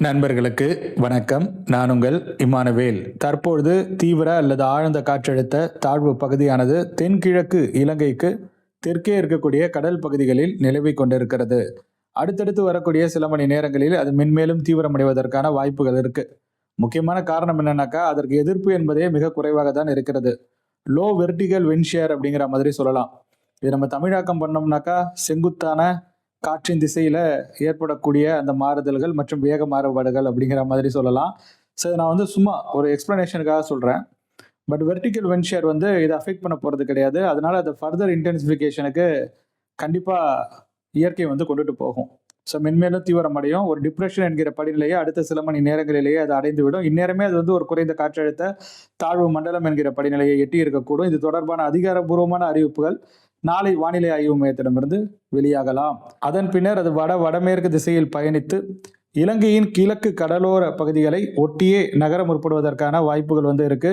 நண்பர்களுக்கு வணக்கம். நான் உங்கள் இமானுவேல். தற்பொழுது தீவிர அல்லது ஆழ்ந்த காற்றழுத்த தாழ்வு பகுதியானது தென்கிழக்கு இலங்கைக்கு தெற்கே இருக்கக்கூடிய கடல் பகுதிகளில் நிலவிக் கொண்டிருக்கிறது. அடுத்தடுத்து வரக்கூடிய சில மணி நேரங்களில் அது மென்மேலும் தீவிரமடைவதற்கான வாய்ப்புகள் இருக்கு. முக்கியமான காரணம் என்னன்னாக்கா அதற்கு எதிர்ப்பு என்பதே மிக குறைவாக தான் இருக்கிறது. லோ வெர்டிகல் வின்ஷேர் அப்படிங்கிற மாதிரி சொல்லலாம். இது நம்ம தமிழாக்கம் பண்ணோம்னாக்கா செங்குத்தான காற்றின் திசையில ஏற்படக்கூடிய அந்த மாறுதல்கள் மற்றும் வேக மாறுபாடுகள் அப்படிங்கிற மாதிரி சொல்லலாம். ஸோ இதை நான் வந்து சும்மா ஒரு எக்ஸ்பிளனேஷனுக்காக சொல்கிறேன் பட் வெர்டிக்கல் வென்ஷியர் வந்து இதை அஃபெக்ட் பண்ண போகிறது கிடையாது. அதனால அது ஃபர்தர் இன்டென்சிஃபிகேஷனுக்கு கண்டிப்பாக இயற்கை வந்து கொண்டுட்டு போகும். ஸோ மென்மேலும் தீவிரமடையும் ஒரு டிப்ரெஷன் என்கிற படிநிலையை அடுத்த சில மணி நேரங்களிலேயே அது அடைந்து விடும் இந்நேரமே அது வந்து ஒரு குறைந்த காற்றழுத்த தாழ்வு மண்டலம் என்கிற படிநிலையை எட்டி இருக்கக்கூடும். இது தொடர்பான அதிகாரப்பூர்வமான அறிவிப்புகள். நாளை வானிலை ஆய்வு மையத்திடமிருந்து வெளியாகலாம். அதன் பின்னர் அது வட வடமேற்கு திசையில் பயணித்து இலங்கையின் கிழக்கு கடலோர பகுதிகளை ஒட்டியே நகர முற்படுவதற்கான வாய்ப்புகள் வந்து இருக்கு.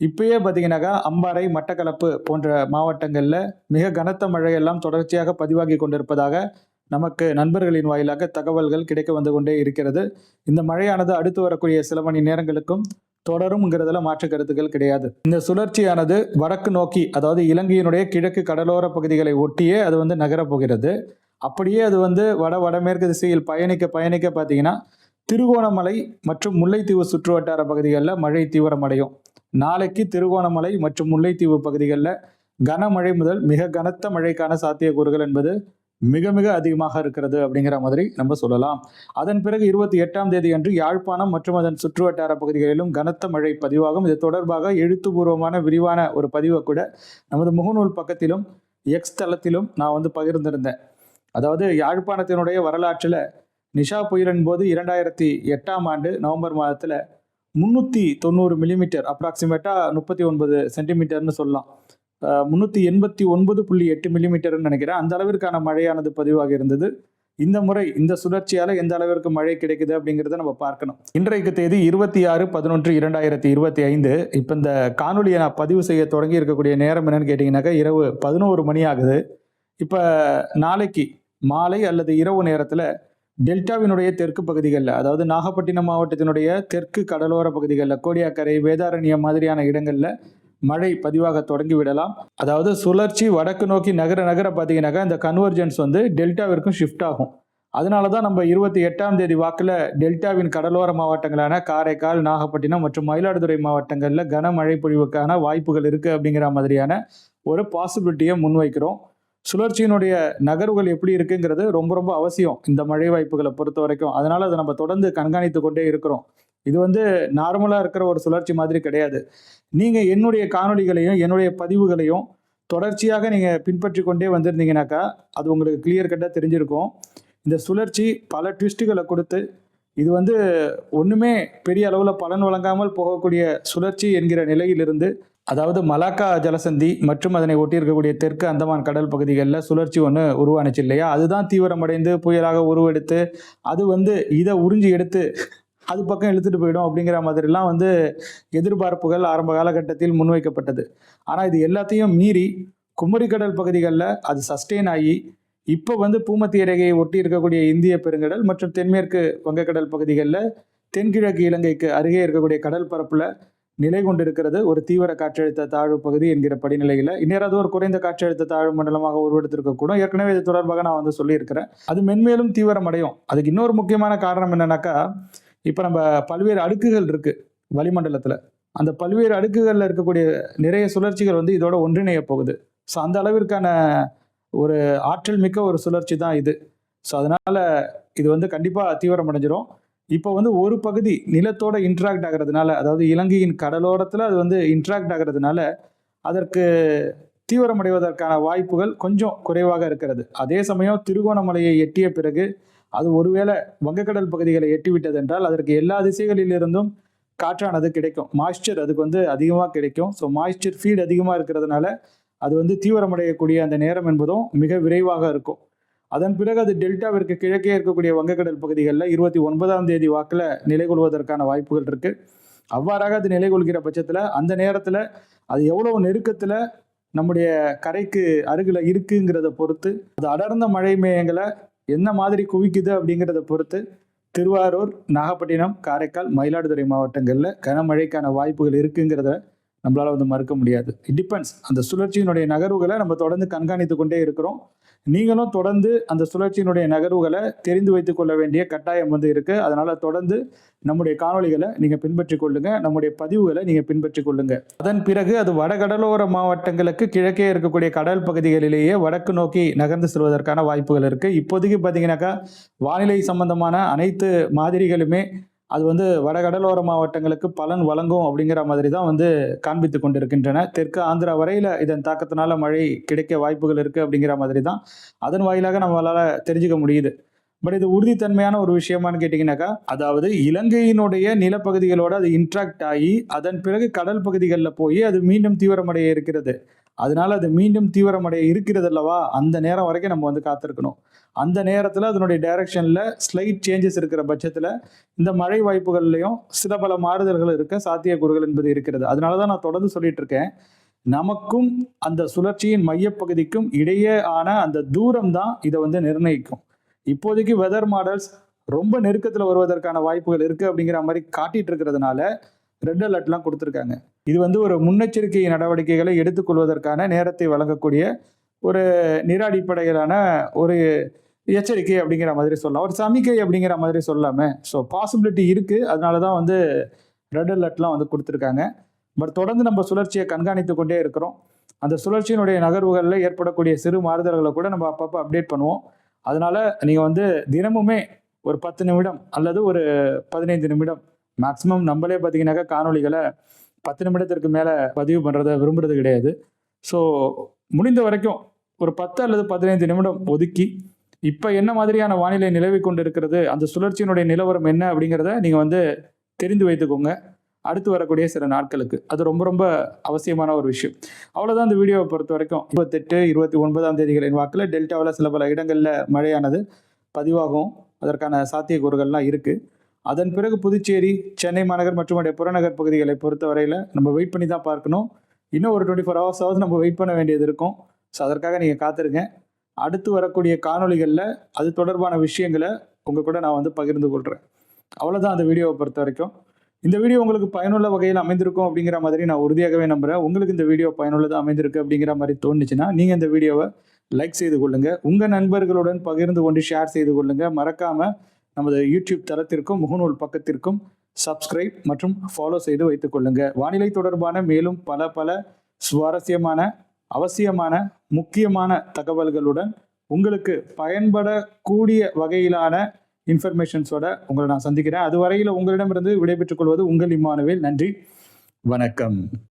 இப்பயே பார்த்தீங்கன்னாக்கா அம்பாறை மட்டக்களப்பு போன்ற மாவட்டங்களில் மிக கனத்த மழையெல்லாம் தொடர்ச்சியாக பதிவாகி கொண்டிருப்பதாக நமக்கு நண்பர்களின் வாயிலாக தகவல்கள் கிடைக்க வந்து கொண்டே இருக்கிறது. இந்த மழையானது அடுத்து வரக்கூடிய சில மணி நேரங்களுக்கும் தொடரும்ங்கிறதுல மாற்று கருத்துக்கள் கிடையாது. இந்த சுழற்சியானது வடக்கு நோக்கி அதாவது இலங்கையினுடைய கிழக்கு கடலோர பகுதிகளை ஒட்டியே அது வந்து நகரப் போகிறது அப்படியே அது வந்து வட வடமேற்கு திசையில் பயணிக்க பயணிக்க பார்த்தீங்கன்னா திருகோணமலை மற்றும் முல்லைத்தீவு சுற்றுவட்டார பகுதிகளில் மழை தீவிரமடையும் நாளைக்கு திருகோணமலை மற்றும் முல்லைத்தீவு பகுதிகளில் கனமழை முதல் மிக கனத்த மழைக்கான சாத்தியக்கூறுகள் என்பது மிக மிக அதிகமாக இருக்கிறது அப்படிங்கிற மாதிரி நம்ம சொல்லலாம். அதன் பிறகு இருபத்தி எட்டாம் தேதி அன்று யாழ்ப்பாணம் மற்றும் அதன் சுற்றுவட்டார பகுதிகளிலும் கனத்த மழை பதிவாகும். இது தொடர்பாக எழுத்துப்பூர்வமான விரிவான ஒரு பதிவை கூட நமது முகநூல் பக்கத்திலும் எக்ஸ் தளத்திலும் நான் வந்து பகிர்ந்திருந்தேன். அதாவது யாழ்ப்பாணத்தினுடைய வரலாற்றில் நிஷா புயலின் போது இரண்டாயிரத்தி எட்டாம் ஆண்டு நவம்பர் மாதத்தில் முந்நூற்றி தொண்ணூறு மில்லிமீட்டர் அப்ராக்சிமேட்டாக முப்பத்தி ஒன்பது சென்டிமீட்டர்னு சொல்லலாம். முந்நூற்றி எண்பத்தி ஒன்பது புள்ளி எட்டு மில்லிமீட்டர்னு நினைக்கிறேன். அந்த அளவிற்கான மழையானது பதிவாக இருந்தது. இந்த முறை இந்த சுழற்சியால் எந்த அளவிற்கு மழை கிடைக்குது அப்படிங்கிறத நம்ம பார்க்கணும். இன்றைக்கு தேதி இருபத்தி ஆறு பதினொன்று இரண்டாயிரத்தி இருபத்தி ஐந்து. இப்போ இந்த காணொலியை நான் பதிவு செய்ய தொடங்கி இருக்கக்கூடிய நேரம் என்னன்னு கேட்டிங்கனாக்கா இரவு பதினோரு மணி ஆகுது. இப்போ நாளைக்கு மாலை அல்லது இரவு நேரத்தில் டெல்டாவினுடைய தெற்கு பகுதிகளில் அதாவது நாகப்பட்டினம் மாவட்டத்தினுடைய தெற்கு கடலோர பகுதிகளில் கோடியாக்கரை வேதாரண்யம் மாதிரியான இடங்களில் மழை பதிவாக தொடங்கி விடலாம் அதாவது சுழற்சி வடக்கு நோக்கி நகர நகர பார்த்தீங்கன்னாக்கா இந்த கன்வர்ஜென்ஸ் வந்து டெல்டாவிற்கும் ஷிஃப்ட் ஆகும். அதனால தான் நம்ம இருபத்தி எட்டாம் தேதி வாக்கில் டெல்டாவின் கடலோர மாவட்டங்களான காரைக்கால் நாகப்பட்டினம் மற்றும் மயிலாடுதுறை மாவட்டங்களில் கனமழை பொழிவுக்கான வாய்ப்புகள் இருக்குது அப்படிங்கிற மாதிரியான ஒரு பாசிபிலிட்டியை முன்வைக்கிறோம். சுழற்சியினுடைய நகர்வுகள் எப்படி இருக்குங்கிறது ரொம்ப ரொம்ப அவசியம் இந்த மழை வாய்ப்புகளை பொறுத்த வரைக்கும் அதனால அதை நம்ம தொடர்ந்து கண்காணித்து கொண்டே இருக்கிறோம். இது வந்து நார்மலாக இருக்கிற ஒரு சுழற்சி மாதிரி கிடையாது. நீங்கள் என்னுடைய காணொளிகளையும் என்னுடைய பதிவுகளையும் தொடர்ச்சியாக நீங்கள் பின்பற்றி கொண்டே வந்திருந்தீங்கனாக்கா அது உங்களுக்கு கிளியர் கட்டாக தெரிஞ்சிருக்கும். இந்த சுழற்சி பல ட்விஸ்ட்டுகளை கொடுத்து இது வந்து ஒன்றுமே பெரிய அளவில் பலன் வழங்காமல் போகக்கூடிய சுழற்சி என்கிற நிலையிலிருந்து அதாவது மலாக்கா ஜலசந்தி மற்றும் அதனை ஒட்டியிருக்கக்கூடிய தெற்கு அந்தமான் கடல் பகுதிகளில் சுழற்சி ஒன்று உருவானுச்சு இல்லையா? அதுதான் தீவிரமடைந்து புயலாக உருவெடுத்து அது வந்து இதை உறிஞ்சி எடுத்து அது பக்கம் இழுத்துட்டு போயிடும் அப்படிங்கிற மாதிரிலாம் வந்து எதிர்பார்ப்புகள் ஆரம்ப காலகட்டத்தில் முன்வைக்கப்பட்டது. ஆனால் இது எல்லாத்தையும் மீறி குமரிக்கடல் பகுதிகளில் அது சஸ்டெயின் ஆகி இப்போ வந்து பூமத்திய ரேகையை ஒட்டி இருக்கக்கூடிய இந்திய பெருங்கடல் மற்றும் தென்மேற்கு வங்கக்கடல் பகுதிகளில் தென்கிழக்கு இலங்கைக்கு அருகே இருக்கக்கூடிய கடல் பரப்பில் நிலை கொண்டிருக்கிறது. ஒரு தீவிர காற்றழுத்த தாழ்வு பகுதி என்கிற படிநிலையில். இந்நேரம் ஒரு குறைந்த காற்றழுத்த தாழ்வு மண்டலமாக உருவெடுத்திருக்கக்கூடும் ஏற்கனவே இது தொடர்பாக நான் வந்து சொல்லியிருக்கிறேன். அது மென்மேலும் தீவிரமடையும். அதுக்கு இன்னொரு முக்கியமான காரணம் என்னன்னாக்கா இப்போ நம்ம பல்வேறு அடுக்குகள் இருக்குது வளிமண்டலத்தில். அந்த பல்வேறு அடுக்குகளில் இருக்கக்கூடிய நிறைய சுழற்சிகள் வந்து இதோட ஒன்றிணைய போகுது. ஸோ அந்த அளவிற்கான ஒரு ஆற்றல் மிக்க ஒரு சுழற்சி தான் இது. ஸோ அதனால் இது வந்து கண்டிப்பாக தீவிரமடைஞ்சிரும். இப்போ வந்து ஒரு பகுதி நிலத்தோட இன்ட்ராக்ட் ஆகிறதுனால அதாவது இலங்கையின் கடலோரத்தில் அது வந்து இன்ட்ராக்ட் ஆகிறதுனால அதற்கு தீவிரமடைவதற்கான வாய்ப்புகள் கொஞ்சம் குறைவாக இருக்கிறது. அதே சமயம் திருகோணமலையை எட்டிய பிறகு அது ஒருவேளை வங்கக்கடல் பகுதிகளை எட்டிவிட்டது என்றால் அதற்கு எல்லா திசைகளிலிருந்தும் காற்றானது கிடைக்கும். மாய்ஸ்சர் அதுக்கு வந்து அதிகமாக கிடைக்கும். ஸோ மாய்ஸ்சர் ஃபீட் அதிகமாக இருக்கிறதுனால அது வந்து தீவிரமடையக்கூடிய அந்த நேரம் என்பதும் மிக விரைவாக இருக்கும். அதன் பிறகு அது டெல்டாவிற்கு கிழக்கே இருக்கக்கூடிய வங்கக்கடல் பகுதிகளில் இருபத்தி ஒன்பதாம் தேதி வாக்கில் நிலை கொள்வதற்கான வாய்ப்புகள் இருக்கு. அவ்வாறாக அது நிலை கொள்கிற பட்சத்தில் அந்த நேரத்தில் அது எவ்வளவு நெருக்கத்தில் நம்முடைய கரைக்கு அருகில் இருக்குங்கிறத பொறுத்து அது அடர்ந்த மழை மேயங்களை என்ன மாதிரி குவிக்குது அப்படிங்கிறத பொறுத்து திருவாரூர் நாகப்பட்டினம் காரைக்கால் மயிலாடுதுறை மாவட்டங்களில் கனமழைக்கான வாய்ப்புகள் இருக்குங்கிறத நம்மளால் வந்து மறுக்க முடியாது. இட் டிபெண்ட்ஸ் அந்த சுழற்சியினுடைய நகர்வுகளை நம்ம தொடர்ந்து கண்காணித்து கொண்டே இருக்கிறோம். நீங்களும் தொடர்ந்து அந்த சுழற்சியினுடைய நகர்வுகளை தெரிந்து வைத்துக் கொள்ள வேண்டிய கட்டாயம் வந்து இருக்கு. அதனால தொடர்ந்து நம்முடைய காணொளிகளை நீங்க பின்பற்றி கொள்ளுங்க. நம்முடைய பதிவுகளை நீங்க பின்பற்றி கொள்ளுங்க. அதன் பிறகு அது வடகடலோர மாவட்டங்களுக்கு கிழக்கே இருக்கக்கூடிய கடல் பகுதிகளிலேயே வடக்கு நோக்கி நகர்ந்து செல்வதற்கான வாய்ப்புகள் இருக்கு. இப்போதைக்கு பார்த்தீங்கன்னாக்கா வானிலை சம்பந்தமான அனைத்து மாதிரிகளுமே அது வந்து வடகடலோர மாவட்டங்களுக்கு பலன் வழங்கும் அப்படிங்கிற மாதிரி தான் வந்து காண்பித்து கொண்டிருக்கின்றன. தெற்கு ஆந்திரா வரையில் இதன் தாக்கத்தினால மழை கிடைக்க வாய்ப்புகள் இருக்குது அப்படிங்கிற மாதிரி தான். அதன் வாயிலாக நம்மளால் தெரிஞ்சுக்க முடியுது. பட் இது உறுதித்தன்மையான ஒரு விஷயமானு கேட்டிங்கனாக்கா அதாவது இலங்கையினுடைய நிலப்பகுதிகளோடு அது இன்ட்ராக்ட் ஆகி அதன் பிறகு கடல் பகுதிகளில் போய் அது மீண்டும் தீவிரமடைய இருக்கிறது. அதனால அது மீண்டும் தீவிரமடைய இருக்கிறது அல்லவா? அந்த நேரம் வரைக்கும் நம்ம வந்து காத்திருக்கணும். அந்த நேரத்தில் அதனுடைய டைரக்ஷனில் ஸ்லைட் சேஞ்சஸ் இருக்கிற பட்சத்தில் இந்த மழை வாய்ப்புகள்லையும் சில பல மாறுதல்கள் இருக்க சாத்தியக்கூறுகள் என்பது இருக்கிறது. அதனால தான் நான் தொடர்ந்து சொல்லிட்டு இருக்கேன் நமக்கும் அந்த சுழற்சியின் மையப்பகுதிக்கும் இடையே ஆன அந்த தூரம் தான் இதை வந்து நிர்ணயிக்கும். இப்போதைக்கு வெதர் மாடல்ஸ் ரொம்ப நெருக்கத்தில் வருவதற்கான வாய்ப்புகள் இருக்குது அப்படிங்கிற மாதிரி காட்டிட்டு இருக்கிறதுனால ரெட் அலர்ட்லாம் கொடுத்துருக்காங்க. இது வந்து ஒரு முன்னெச்சரிக்கை நடவடிக்கைகளை எடுத்துக்கொள்வதற்கான நேரத்தை வழங்கக்கூடிய ஒரு நிராடிப்படையிலான ஒரு எச்சரிக்கை அப்படிங்கிற மாதிரி சொல்லலாம். ஒரு சமிக்கை அப்படிங்கிற மாதிரி சொல்லாமல் ஸோ பாசிபிலிட்டி இருக்குது அதனால தான் வந்து ரெட் அலர்ட்லாம் வந்து கொடுத்துருக்காங்க. பட் தொடர்ந்து நம்ம சுழற்சியை கண்காணித்து கொண்டே இருக்கிறோம். அந்த சுழற்சியினுடைய நகர்வுகளில் ஏற்படக்கூடிய சிறு மாறுதல்களை கூட நம்ம அப்பப்போ அப்டேட் பண்ணுவோம். அதனால் நீங்கள் வந்து தினமுமே ஒரு பத்து நிமிடம் அல்லது ஒரு பதினைந்து நிமிடம் மேக்ஸிமம் நம்மளே பார்த்தீங்கன்னாக்கா காணொலிகளை பத்து நிமிடத்திற்கு மேலே பதிவு பண்ணுறத விரும்புறது கிடையாது. ஸோ முடிந்த வரைக்கும் ஒரு பத்து அல்லது பதினைந்து நிமிடம் ஒதுக்கி இப்போ என்ன மாதிரியான வானிலை நிலவி கொண்டு இருக்கிறது அந்த சுழற்சியினுடைய நிலவரம் என்ன அப்படிங்கிறத நீங்கள் வந்து தெரிந்து வைத்துக்கோங்க. அடுத்து வரக்கூடிய சில நாட்களுக்கு. அது ரொம்ப ரொம்ப அவசியமான ஒரு விஷயம். அவ்வளோதான் இந்த வீடியோவை பொறுத்த வரைக்கும். இருபத்தெட்டு இருபத்தி ஒன்பதாம் தேதிகளின் வாக்கில் டெல்டாவில் சில பல இடங்களில் மழையானது பதிவாகும் அதற்கான சாத்தியக்கூறுகள்லாம் இருக்குது அதன் பிறகு புதுச்சேரி சென்னை மாநகர் மற்றும் அதே புறநகர் பகுதிகளை பொறுத்தவரையில் நம்ம வெயிட் பண்ணி தான் பார்க்கணும். இன்னும் ஒரு டுவெண்ட்டி ஃபோர் ஹவர்ஸாவது நம்ம வெயிட் பண்ண வேண்டியது இருக்கும். ஸோ அதற்காக நீங்கள் காத்திருங்க. அடுத்து வரக்கூடிய காணொளிகளில் அது தொடர்பான விஷயங்களை உங்கள் கூட நான் வந்து பகிர்ந்து கொள்கிறேன் அவ்வளோதான் அந்த வீடியோவை பொறுத்த வரைக்கும். இந்த வீடியோ உங்களுக்கு பயனுள்ள வகையில் அமைந்திருக்கும் அப்படிங்கிற மாதிரி நான் உறுதியாகவே நம்புகிறேன் உங்களுக்கு இந்த வீடியோ பயனுள்ளதாக அமைந்திருக்கு அப்படிங்கிற மாதிரி தோணுச்சுன்னா நீங்கள் இந்த வீடியோவை லைக் செய்து கொள்ளுங்கள் உங்கள் நண்பர்களுடன் பகிர்ந்து கொண்டு ஷேர் செய்து கொள்ளுங்கள் மறக்காமல் நமது யூடியூப் தளத்திற்கும் முகநூல் பக்கத்திற்கும் சப்ஸ்கிரைப் மற்றும் ஃபாலோ செய்து வைத்துக் கொள்ளுங்கள் வானிலை தொடர்பான மேலும் பல பல சுவாரஸ்யமான அவசியமான முக்கியமான தகவல்களுடன் உங்களுக்கு பயன்படக்கூடிய வகையிலான இன்ஃபர்மேஷன்ஸோட உங்களை நான் சந்திக்கிறேன். அதுவரையில் உங்களிடமிருந்து விடைபெற்றுக் கொள்வது உங்கள் இம்மானுவேல். நன்றி. வணக்கம்.